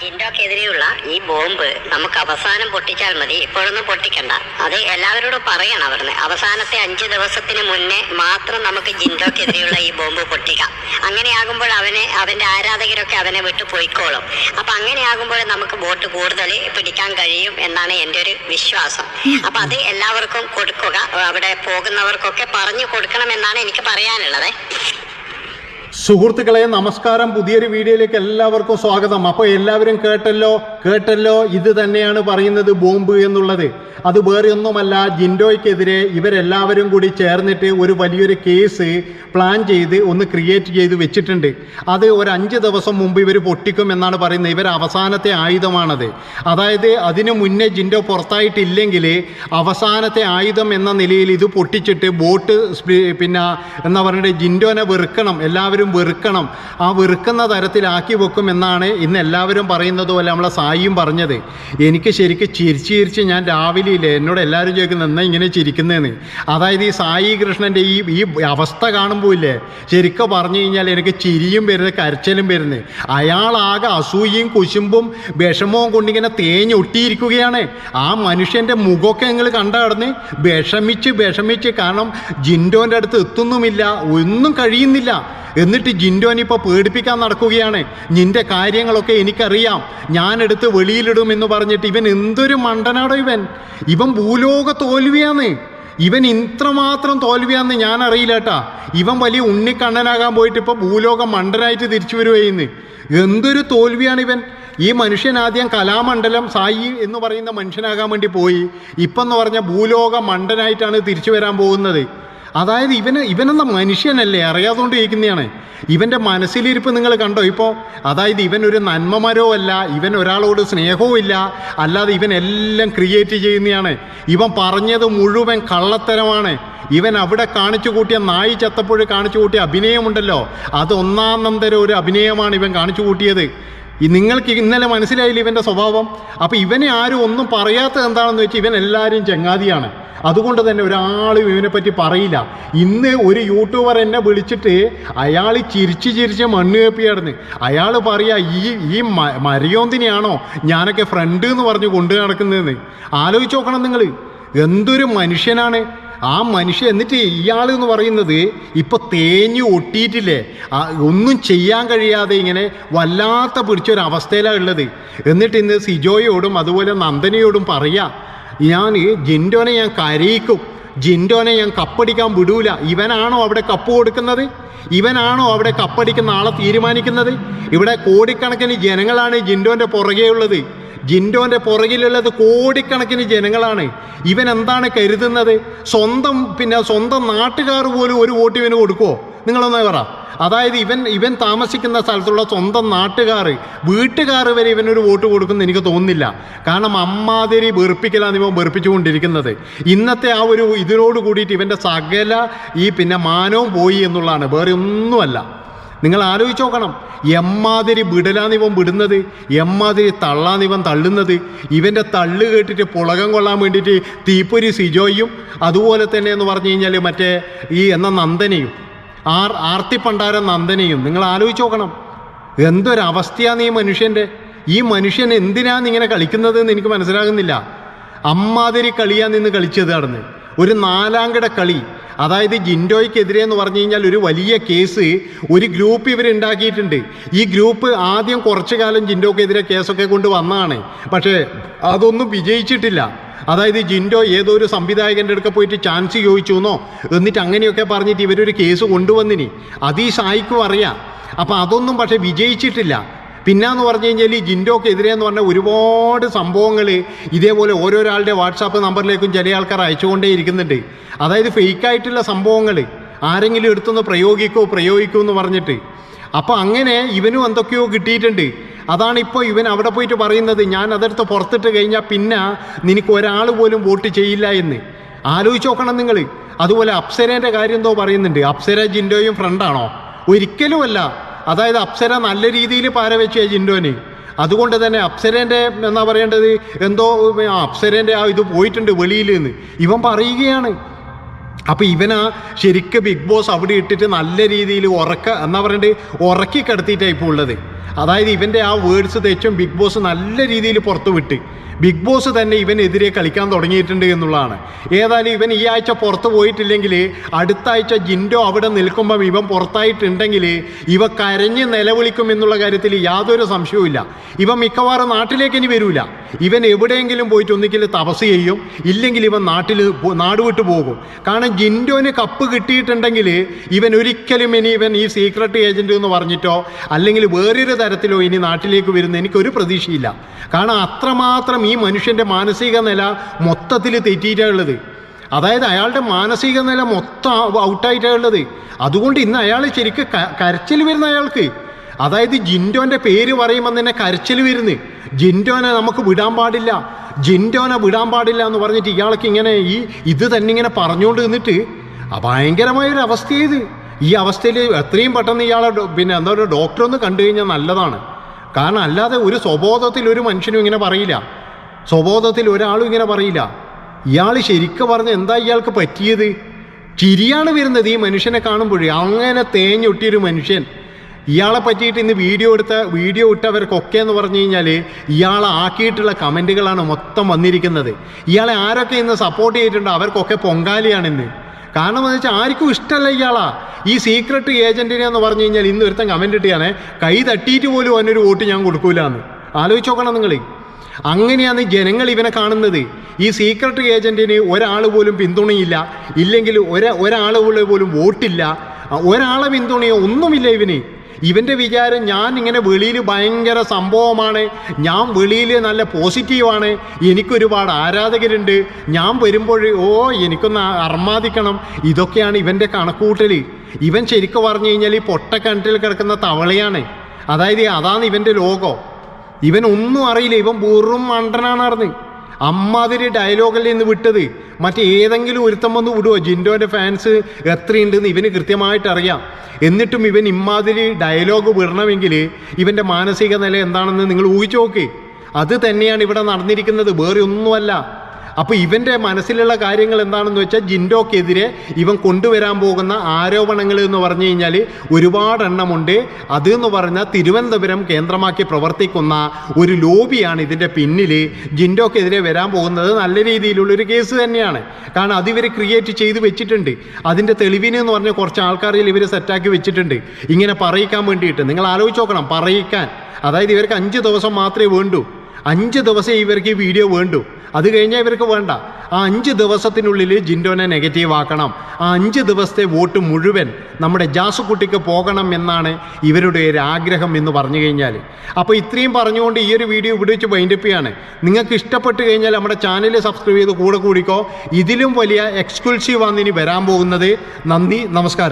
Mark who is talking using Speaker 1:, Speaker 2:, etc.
Speaker 1: ജിൻഡോക്കെതിരെയുള്ള ഈ ബോംബ് നമുക്ക് അവസാനം പൊട്ടിച്ചാൽ മതി. ഇപ്പോഴൊന്നും പൊട്ടിക്കണ്ട. അത് എല്ലാവരോടും പറയണം അവിടുന്ന്. അവസാനത്തെ അഞ്ച് ദിവസത്തിന് മുന്നേ മാത്രം നമുക്ക് ജിൻഡോക്കെതിരെയുള്ള ഈ ബോംബ് പൊട്ടിക്കാം അങ്ങനെയാകുമ്പോൾ അവനെ അവന്റെ ആരാധകരൊക്കെ അവനെ വിട്ടു പോയിക്കോളും. അപ്പൊ അങ്ങനെയാകുമ്പോൾ നമുക്ക് ബോട്ട് കൂടുതൽ പിടിക്കാൻ കഴിയും എന്നാണ് എന്റെ ഒരു വിശ്വാസം. അപ്പൊ അത് എല്ലാവർക്കും കൊടുക്കുക. അവിടെ പോകുന്നവർക്കൊക്കെ പറഞ്ഞു കൊടുക്കണം എന്നാണ് എനിക്ക് പറയാനുള്ളത്.
Speaker 2: സുഹൃത്തുക്കളെ നമസ്കാരം. പുതിയൊരു വീഡിയോയിലേക്ക് എല്ലാവർക്കും സ്വാഗതം. അപ്പോൾ എല്ലാവരും കേട്ടല്ലോ കേട്ടല്ലോ ഇത് തന്നെയാണ് പറയുന്നത് ബോംബ് എന്നുള്ളത്. അത് വേറെ ഒന്നുമല്ല ജിൻഡോയ്ക്കെതിരെ ഇവരെല്ലാവരും കൂടി ചേർന്നിട്ട് ഒരു വലിയൊരു കേസ് പ്ലാൻ ചെയ്ത് ഒന്ന് ക്രിയേറ്റ് ചെയ്ത് വെച്ചിട്ടുണ്ട്. അത് ഒരു അഞ്ച് ദിവസം മുമ്പ് ഇവർ പൊട്ടിക്കും എന്നാണ് പറയുന്നത്. ഇവർ അവസാനത്തെ ആയുധമാണത്. അതായത് അതിനു മുന്നേ ജിൻഡോ പുറത്തായിട്ടില്ലെങ്കിൽ അവസാനത്തെ ആയുധം എന്ന നിലയിൽ ഇത് പൊട്ടിച്ചിട്ട് ബോട്ട് പിന്നെ എന്താ പറഞ്ഞിട്ട് ജിൻഡോനെ വെറുക്കണം എല്ലാവരും വെറുക്കണം. ആ വെറുക്കുന്ന തരത്തിലാക്കി വെക്കും എന്നാണ് ഇന്ന് എല്ലാവരും പറയുന്നത് പോലെ നമ്മളെ സായിയും പറഞ്ഞത് എനിക്ക് ശരിക്കും ചിരിച്ച് ചിരിച്ച് ഞാൻ രാവിലെ എന്നോട് എല്ലാവരും ചോദിക്കുന്നത് എന്നാ ഇങ്ങനെ ചിരിക്കുന്നതെന്ന് അതായത് ഈ സായി കൃഷ്ണന്റെ ഈ ഈ അവസ്ഥ കാണുമ്പോൾ ഇല്ലേ ശരിക്കും പറഞ്ഞു കഴിഞ്ഞാൽ എനിക്ക് ചിരിയും വരുന്നത് കരച്ചിലും വരുന്നത്. അയാളാകെ അസൂയയും കുശുമ്പും വിഷമവും കൊണ്ടിങ്ങനെ തേഞ്ഞൊട്ടിയിരിക്കുകയാണ് ആ മനുഷ്യന്റെ മുഖമൊക്കെ നിങ്ങൾ കണ്ടടന്ന് വിഷമിച്ച് വിഷമിച്ച് കാരണം ജിൻഡോന്റെ അടുത്ത് എത്തുന്നുമില്ല ഒന്നും കഴിയുന്നില്ല. എന്നിട്ട് ജിൻഡോനിപ്പോൾ പേടിപ്പിക്കാൻ നടക്കുകയാണ്. നിന്റെ കാര്യങ്ങളൊക്കെ എനിക്കറിയാം. ഞാനെടുത്ത് വെളിയിലിടും എന്ന് പറഞ്ഞിട്ട് ഇവൻ എന്തൊരു മണ്ടനാടോ ഇവൻ? ഇവൻ ഭൂലോക തോൽവിയാന്ന്. ഇവൻ ഇത്രമാത്രം തോൽവിയാന്ന് ഞാൻ അറിയില്ല കേട്ടാ ഇവൻ വലിയ ഉണ്ണിക്കണ്ണനാകാൻ പോയിട്ട് ഇപ്പോൾ ഭൂലോകം മണ്ടനായിട്ട് തിരിച്ചു വരുവായിന്ന്. എന്തൊരു തോൽവിയാണ് ഇവൻ? ഈ മനുഷ്യൻ ആദ്യം കലാമണ്ഡലം സായി എന്ന് പറയുന്ന മനുഷ്യനാകാൻ വേണ്ടി പോയി. ഇപ്പം എന്ന് പറഞ്ഞാൽ ഭൂലോക മണ്ടനായിട്ടാണ് തിരിച്ചു വരാൻ പോകുന്നത്. അതായത് ഇവന് ഇവനെന്ന മനുഷ്യനല്ലേ? അറിയാതുകൊണ്ട് ചോദിക്കുന്നതാണ് ഇവന്റെ മനസ്സിലിരിപ്പ് നിങ്ങൾ കണ്ടോ ഇപ്പോൾ അതായത് ഇവൻ ഒരു നന്മമരോ അല്ല ഇവൻ ഒരാളോട് സ്നേഹവും ഇല്ല അല്ലാതെ ഇവൻ എല്ലാം ക്രിയേറ്റ് ചെയ്യുന്നതാണ് ഇവൻ പറഞ്ഞത് മുഴുവൻ കള്ളത്തരമാണ്. ഇവൻ അവിടെ കാണിച്ചു കൂട്ടിയ നായി ചത്തപ്പോഴ് കാണിച്ചു കൂട്ടിയ അഭിനയമുണ്ടല്ലോ. അത് ഒന്നാം നമ്പര ഒരു അഭിനയമാണ് ഇവൻ കാണിച്ചു കൂട്ടിയത്. നിങ്ങൾക്ക് ഇന്നലെ മനസ്സിലായില്ല ഇവന്റെ സ്വഭാവം? അപ്പോൾ ഇവനെ ആരും ഒന്നും പറയാത്തത് എന്താണെന്ന് വെച്ചാൽ ഇവൻ എല്ലാവരും ചങ്ങാതിയാണ്. അതുകൊണ്ട് തന്നെ ഒരാളും ഇവനെപ്പറ്റി പറയില്ല. ഇന്ന് ഒരു യൂട്യൂബർ എന്നെ വിളിച്ചിട്ട് അയാൾ ചിരിച്ച് ചിരിച്ച് മണ്ണ് കേപ്പിയായിരുന്നു. അയാൾ പറയുക ഈ ഈ മരിയോന്തിനെയാണോ ഞാനൊക്കെ ഫ്രണ്ട് എന്ന് പറഞ്ഞ് കൊണ്ടു നടക്കുന്നതെന്ന്? ആലോചിച്ച് നോക്കണം നിങ്ങൾ എന്തൊരു മനുഷ്യനാണ്. ആ മനുഷ്യൻ എന്നിട്ട് ഇയാൾ എന്ന് പറയുന്നത് ഇപ്പൊ തേഞ്ഞു ഒട്ടിയിട്ടില്ലേ? ഒന്നും ചെയ്യാൻ കഴിയാതെ ഇങ്ങനെ വല്ലാത്ത പിടിച്ചൊരവസ്ഥയിലാണ് ഉള്ളത്. എന്നിട്ട് ഇന്ന് സിജോയോടും അതുപോലെ നന്ദനയോടും പറയാ ഞാൻ ജിൻഡോനെ ഞാൻ കരയിക്കും. ജിൻഡോനെ ഞാൻ കപ്പടിക്കാൻ വിടൂല. ഇവനാണോ അവിടെ കപ്പ് കൊടുക്കുന്നത്? ഇവനാണോ അവിടെ കപ്പടിക്കുന്ന ആളെ തീരുമാനിക്കുന്നത്? ഇവിടെ കോടിക്കണക്കിന് ജനങ്ങളാണ് ജിൻഡോന്റെ പുറകെ ഉള്ളത്. ജിൻഡോന്റെ പുറകിലുള്ളത് കോടിക്കണക്കിന് ജനങ്ങളാണ്. ഇവൻ എന്താണ് കരുതുന്നത്? സ്വന്തം പിന്നെ സ്വന്തം നാട്ടുകാർ പോലും ഒരു വോട്ട് ഇവന് കൊടുക്കുമോ നിങ്ങളൊന്ന് പറ. അതായത് ഇവൻ ഇവൻ താമസിക്കുന്ന സ്ഥലത്തുള്ള സ്വന്തം നാട്ടുകാർ വീട്ടുകാർ വരെ ഇവനൊരു വോട്ട് കൊടുക്കുന്ന എനിക്ക് തോന്നുന്നില്ല. കാരണം അമ്മാതിരി വെറുപ്പിക്കലാണ് ഇവൻ വെറുപ്പിച്ചുകൊണ്ടിരിക്കുന്നത്. ഇന്നത്തെ ആ ഒരു ഇതിനോട് കൂടിയിട്ട് ഇവന്റെ സകല ഈ പിന്നെ മാനവും പോയി എന്നുള്ളതാണ്. വേറെ ഒന്നുമല്ല. നിങ്ങൾ ആലോചിച്ച് നോക്കണം. എമ്മാതിരി വിടലാന്ന് ഇവൻ വിടുന്നത്. എമ്മാതിരി തള്ളാന്ന് ഇവൻ തള്ളുന്നത്. ഇവന്റെ തള്ളു കേട്ടിട്ട് പുളകം കൊള്ളാൻ വേണ്ടിയിട്ട് തീപ്പൊരി സിജോയും അതുപോലെ തന്നെ എന്ന് പറഞ്ഞു കഴിഞ്ഞാൽ മറ്റേ ഈ എന്ന നന്ദനയും ആർ ആർത്തിപ്പണ്ടാരൻ നന്ദനയും. നിങ്ങൾ ആലോചിച്ച് നോക്കണം. എന്തൊരവസ്ഥയാണ് ഈ മനുഷ്യന്റെ ഈ മനുഷ്യൻ എന്തിനാണ് ഇങ്ങനെ കളിക്കുന്നത് എന്ന് എനിക്ക് മനസ്സിലാകുന്നില്ല. അമ്മാതിരി കളിയാണ് നിന്ന് കളിച്ചത് നടന്ന് ഒരു നാലാംകിട കളി. അതായത് ജിൻഡോയ്ക്കെതിരെ എന്ന് പറഞ്ഞു കഴിഞ്ഞാൽ ഒരു വലിയ കേസ് ഒരു ഗ്രൂപ്പ് ഇവർ ഉണ്ടാക്കിയിട്ടുണ്ട്. ഈ ഗ്രൂപ്പ് ആദ്യം കുറച്ചു കാലം ജിൻഡോക്കെതിരെ കേസൊക്കെ കൊണ്ട് വന്നതാണ്. പക്ഷേ അതൊന്നും വിജയിച്ചിട്ടില്ല. അതായത് ജിൻഡോ ഏതോ ഒരു സംവിധായകന്റെ അടുക്ക പോയിട്ട് ചാൻസ് ചോദിച്ചു എന്നോ എന്നിട്ട് അങ്ങനെയൊക്കെ പറഞ്ഞിട്ട് ഇവരൊരു കേസ് കൊണ്ടുവന്നിനി. അത് ഈ സായിക്കും അറിയാം. അപ്പം അതൊന്നും പക്ഷേ വിജയിച്ചിട്ടില്ല. പിന്നെന്ന് പറഞ്ഞു കഴിഞ്ഞാൽ ഈ ജിൻഡോക്കെതിരെ എന്ന് പറഞ്ഞ ഒരുപാട് സംഭവങ്ങൾ ഇതേപോലെ ഓരോരാളുടെ വാട്സാപ്പ് നമ്പറിലേക്കും ചില ആൾക്കാർ അയച്ചുകൊണ്ടേ ഇരിക്കുന്നുണ്ട്. അതായത് ഫേക്കായിട്ടുള്ള സംഭവങ്ങൾ ആരെങ്കിലും എടുത്തൊന്ന് പ്രയോഗിക്കോ പ്രയോഗിക്കോ എന്ന് പറഞ്ഞിട്ട്. അപ്പോൾ അങ്ങനെ ഇവനും എന്തൊക്കെയോ കിട്ടിയിട്ടുണ്ട്. അതാണ് ഇപ്പോൾ ഇവൻ അവിടെ പോയിട്ട് പറയുന്നത് ഞാൻ അതെടുത്ത് പുറത്തിട്ട് കഴിഞ്ഞാൽ പിന്നെ നിനക്ക് ഒരാൾ പോലും വോട്ട് ചെയ്യില്ല എന്ന്. ആലോചിച്ച് നോക്കണം നിങ്ങൾ. അതുപോലെ അപ്സരേന്റെ കാര്യം എന്തോ പറയുന്നുണ്ട്. അപ്സര ജിൻഡോയും ഫ്രണ്ടാണോ ഒരിക്കലുമല്ല. അതായത് അപ്സര നല്ല രീതിയിൽ പാര വെച്ച് അതുകൊണ്ട് തന്നെ അപ്സരേന്റെ എന്നാ പറയേണ്ടത്? എന്തോ അപ്സരേന്റെ ആ ഇത് പോയിട്ടുണ്ട് വെളിയിൽ നിന്ന് ഇവൻ പറയുകയാണ്. അപ്പം ഇവനാ ശരിക്കും ബിഗ് ബോസ് അവിടെ ഇട്ടിട്ട് നല്ല രീതിയിൽ ഉറക്ക എന്നാ പറയണ്ടത് ഉറക്കി കിടത്തിയിട്ടാണ് ഇപ്പോൾ ഉള്ളത്. അതായത് ഇവന്റെ ആ വേർഡ്സ് തെച്ചും ബിഗ് ബോസ് നല്ല രീതിയിൽ പുറത്തുവിട്ട് ബിഗ് ബോസ് തന്നെ ഇവനെതിരെ കളിക്കാൻ തുടങ്ങിയിട്ടുണ്ട് എന്നുള്ളതാണ്. ഏതായാലും ഇവൻ ഈ ആഴ്ച പുറത്ത് പോയിട്ടില്ലെങ്കിൽ അടുത്ത ആഴ്ച ജിൻഡോ അവിടെ നിൽക്കുമ്പം ഇവൻ പുറത്തായിട്ടുണ്ടെങ്കിൽ ഇവ കരഞ്ഞ് നിലവിളിക്കും എന്നുള്ള കാര്യത്തിൽ യാതൊരു സംശയവുമില്ല ഇവ മിക്കവാറും നാട്ടിലേക്ക് ഇനി വരില്ല ഇവൻ എവിടെയെങ്കിലും പോയിട്ട് ഒന്നിക്കൽ തപസ് ചെയ്യും ഇല്ലെങ്കിൽ ഇവൻ നാട്ടിൽ നാടുവിട്ട് നാട് വിട്ടു പോകും. കാരണം ജിൻഡോന് കപ്പ് കിട്ടിയിട്ടുണ്ടെങ്കിൽ ഇവൻ ഒരിക്കലും ഇനി ഇവൻ ഈ സീക്രട്ട് ഏജന്റ് എന്ന് പറഞ്ഞിട്ടോ അല്ലെങ്കിൽ വേറൊരു തരത്തിലോ ഇനി നാട്ടിലേക്ക് വരുന്ന എനിക്കൊരു പ്രതീക്ഷയില്ല. കാരണം അത്രമാത്രം ഈ മനുഷ്യന്റെ മാനസിക നില മൊത്തത്തിൽ തെറ്റിയിട്ടുള്ളത് അതായത് അയാളുടെ മാനസിക നില മൊത്തം ഔട്ടായിട്ടുള്ളത് അതുകൊണ്ട് ഇന്ന് അയാൾ ശരിക്കും കരച്ചിൽ വരുന്ന അയാൾക്ക്. അതായത് ജിൻഡോന്റെ പേര് പറയുമ്പോൾ തന്നെ കരച്ചിൽ വരുന്നു. ജിൻഡോനെ നമുക്ക് വിടാൻ പാടില്ല. ജിൻഡോനെ വിടാൻ പാടില്ല എന്ന് പറഞ്ഞിട്ട് ഇയാൾക്ക് ഇങ്ങനെ ഈ ഇത് തന്നെ ഇങ്ങനെ പറഞ്ഞുകൊണ്ട് നിന്നിട്ട് ആ ഭയങ്കരമായൊരു അവസ്ഥയത് ഈ അവസ്ഥയിൽ എത്രയും പെട്ടെന്ന് ഇയാളെ പിന്നെ എന്താ പറയുക ഡോക്ടർ ഒന്ന് കണ്ടു കഴിഞ്ഞാൽ നല്ലതാണ്. കാരണം അല്ലാതെ ഒരു സ്വബോധത്തിൽ ഒരു മനുഷ്യനും ഇങ്ങനെ പറയില്ല. സ്വബോധത്തിൽ ഒരാളും ഇങ്ങനെ പറയില്ല. ഇയാൾ ശരിക്കും പറഞ്ഞ് എന്താ ഇയാൾക്ക് പറ്റിയത്? ചിരിയാണ് വരുന്നത് ഈ മനുഷ്യനെ കാണുമ്പോഴേ. അങ്ങനെ തേഞ്ഞൊട്ടിയൊരു മനുഷ്യൻ. ഇയാളെ പറ്റിയിട്ട് ഇന്ന് വീഡിയോ എടുത്ത വീഡിയോ ഇട്ടവർക്കൊക്കെ എന്ന് പറഞ്ഞു കഴിഞ്ഞാൽ ഇയാളെ ആക്കിയിട്ടുള്ള കമന്റുകളാണ് മൊത്തം വന്നിരിക്കുന്നത്. ഇയാളെ ആരൊക്കെ ഇന്ന് സപ്പോർട്ട് ചെയ്തിട്ടുണ്ടോ അവർക്കൊക്കെ പൊങ്കാലിയാണ് ഇന്ന്. കാരണം എന്ന് വെച്ചാൽ ആർക്കും ഇഷ്ടമല്ല ഇയാളാ. ഈ സീക്രട്ട് ഏജന്റിനെ എന്ന് പറഞ്ഞു കഴിഞ്ഞാൽ ഇന്ന് ഒരുത്തൻ കമന്റ് ഇട്ടിയാണേ കൈ തട്ടിയിട്ട് പോലും അവനൊരു വോട്ട് ഞാൻ കൊടുക്കൂല എന്ന് ആലോചിച്ച് നോക്കണം നിങ്ങൾ അങ്ങനെയാണ് ജനങ്ങൾ ഇവനെ കാണുന്നത്. ഈ സീക്രട്ട് ഏജന്റിന് ഒരാൾ പോലും പിന്തുണയില്ല. ഇല്ലെങ്കിൽ ഒര ഒരാൾ പോലും വോട്ടില്ല. ഒരാളെ പിന്തുണയോ ഒന്നുമില്ല ഇവന്. ഇവന്റെ വിചാരം ഞാൻ ഇങ്ങനെ വെളിയിൽ ഭയങ്കര സംഭവമാണ്. ഞാൻ വെളിയിൽ നല്ല പോസിറ്റീവാണ് എനിക്കൊരുപാട് ആരാധകരുണ്ട്. ഞാൻ വരുമ്പോൾ ഓ എനിക്കൊന്ന് അർമാദിക്കണം. ഇതൊക്കെയാണ് ഇവന്റെ കണക്കൂട്ടൽ ഇവൻ ശരിക്കും പറഞ്ഞു കഴിഞ്ഞാൽ ഈ പൊട്ട പൊട്ടക്കിണറ്റിൽ കിടക്കുന്ന തവളയാണ്. അതായത് അതാണ് ഇവന്റെ ലോകം. ഇവൻ ഒന്നും അറിയില്ല. ഇവൻ വെറും മണ്ടനാണ് അറിഞ്ഞ്. അമ്മാതിരി ഡയലോഗല്ലേ ഇന്ന് വിട്ടത്? മറ്റേതെങ്കിലും ഒരുത്തം വന്ന് വിടുവോ? ജിൻഡോന്റെ ഫാൻസ് എത്രയുണ്ടെന്ന് ഇവന് കൃത്യമായിട്ട് അറിയാം. എന്നിട്ടും ഇവൻ ഇമ്മാതിരി ഡയലോഗ് വിടണമെങ്കിൽ ഇവന്റെ മാനസിക നില എന്താണെന്ന് നിങ്ങൾ ഊഹിച്ചു നോക്ക്. അത് തന്നെയാണ് ഇവിടെ നടന്നിരിക്കുന്നത്. വേറെ ഒന്നുമല്ല. അപ്പോൾ ഇവന്റെ മനസ്സിലുള്ള കാര്യങ്ങൾ എന്താണെന്ന് വെച്ചാൽ ജിൻഡോക്കെതിരെ ഇവൻ കൊണ്ടുവരാൻ പോകുന്ന ആരോപണങ്ങൾ എന്ന് പറഞ്ഞു കഴിഞ്ഞാൽ ഒരുപാട് എണ്ണമുണ്ട്. അത് എന്ന് പറഞ്ഞാൽ തിരുവനന്തപുരം കേന്ദ്രമാക്കി പ്രവർത്തിക്കുന്ന ഒരു ലോബിയാണ് ഇതിന്റെ പിന്നിൽ ജിൻഡോക്കെതിരെ വരാൻ പോകുന്നത്. നല്ല രീതിയിലുള്ളൊരു കേസ് തന്നെയാണ്. കാരണം അത് ഇവർ ക്രിയേറ്റ് ചെയ്ത് വെച്ചിട്ടുണ്ട്. അതിന്റെ തെളിവിന് എന്ന് പറഞ്ഞ കുറച്ച് ആൾക്കാരിൽ ഇവർ സെറ്റാക്കി വെച്ചിട്ടുണ്ട്. ഇങ്ങനെ പറയിക്കാൻ വേണ്ടിയിട്ട്. നിങ്ങൾ ആലോചിച്ച് നോക്കണം. പറയിക്കാൻ. അതായത് ഇവർക്ക് അഞ്ച് ദിവസം മാത്രമേ വേണ്ടൂ. അഞ്ച് ദിവസം ഇവർക്ക് ഈ വീഡിയോ വേണ്ടു. അത് കഴിഞ്ഞാൽ ഇവർക്ക് വേണ്ട. ആ അഞ്ച് ദിവസത്തിനുള്ളിൽ ജിൻഡോനെ നെഗറ്റീവ് ആക്കണം. ആ അഞ്ച് ദിവസത്തെ വോട്ട് മുഴുവൻ നമ്മുടെ ജാസുക്കുട്ടിക്ക് പോകണം എന്നാണ് ഇവരുടെ ഒരു ആഗ്രഹം എന്ന് പറഞ്ഞു കഴിഞ്ഞാൽ അപ്പോൾ ഇത്രയും പറഞ്ഞുകൊണ്ട് ഈ ഒരു വീഡിയോ ഇവിടെ വെച്ച് വൈൻഡപ്പ് ചെയ്യാണ്. നിങ്ങൾക്ക് ഇഷ്ടപ്പെട്ട് കഴിഞ്ഞാൽ നമ്മുടെ ചാനൽ സബ്സ്ക്രൈബ് ചെയ്ത് കൂടെ കൂടിക്കോ. ഇതിലും വലിയ എക്സ്ക്ലൂസീവ് ആണ് ഇനി വരാൻ പോകുന്നത്. നന്ദി നമസ്കാരം.